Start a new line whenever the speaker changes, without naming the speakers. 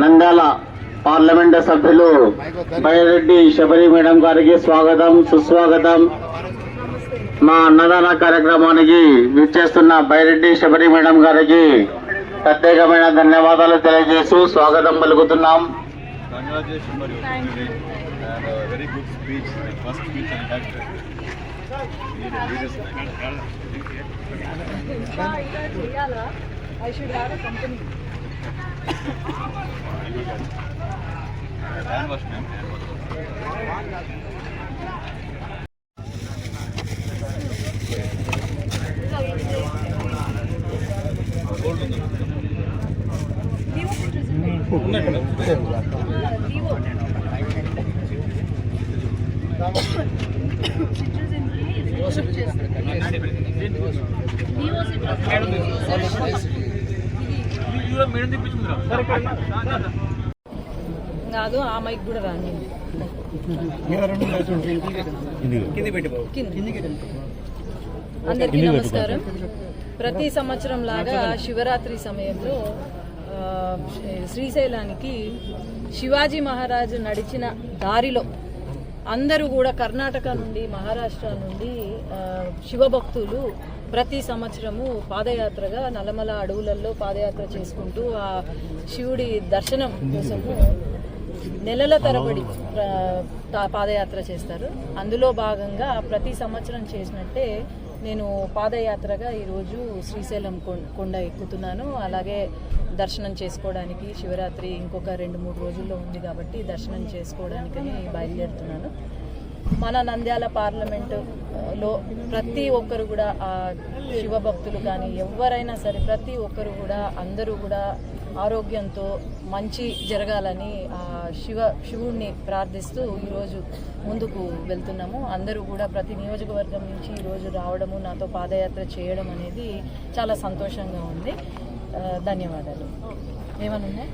Nandyal parliament సభ్యులు Byreddy Sabari madam గారికి స్వాగతం సుస్వాగతం. మా అన్నదాన కార్యక్రమానికి విచ్చేస్తున్న బైరెడ్డి శబరి మేడం గారికి ప్రత్యేకమైన ధన్యవాదాలు తెలియజేస్తూ స్వాగతం పలుకుతున్నాం.
కాదు ఆ మైక్ కూడా రాని అందరికీ నమస్కారం. ప్రతి సంవత్సరం లాగా శివరాత్రి సమయంలో శ్రీశైలానికి శివాజీ మహారాజు నడిచిన దారిలో అందరూ కూడా కర్ణాటక నుండి మహారాష్ట్ర నుండి శివభక్తులు ప్రతి సంవత్సరము పాదయాత్రగా నల్లమల అడవులలో పాదయాత్ర చేసుకుంటూ ఆ శివుడి దర్శనం కోసము నెలల తరబడి పాదయాత్ర చేస్తారు. అందులో భాగంగా ప్రతి సంవత్సరం చేసినట్టే నేను పాదయాత్రగా ఈరోజు శ్రీశైలం కొండ ఎక్కుతున్నాను. అలాగే దర్శనం చేసుకోవడానికి శివరాత్రి ఇంకొక రెండు మూడు రోజుల్లో ఉంది కాబట్టి దర్శనం చేసుకోవడానికని బయలుదేరుతున్నాను. మన నంద్యాల పార్లమెంటు లో ప్రతి ఒక్కరు కూడా ఆ శివభక్తులు కానీ ఎవరైనా సరే ప్రతి ఒక్కరు కూడా అందరూ కూడా ఆరోగ్యంతో మంచి జరగాలని ఆ శివ శివుణ్ణి ప్రార్థిస్తూ ఈరోజు ముందుకు వెళ్తున్నాము. అందరూ కూడా ప్రతి నియోజకవర్గం నుంచి ఈరోజు రావడము నాతో పాదయాత్ర చేయడం అనేది చాలా సంతోషంగా ఉంది. ధన్యవాదాలు. ఏమనున్నాయి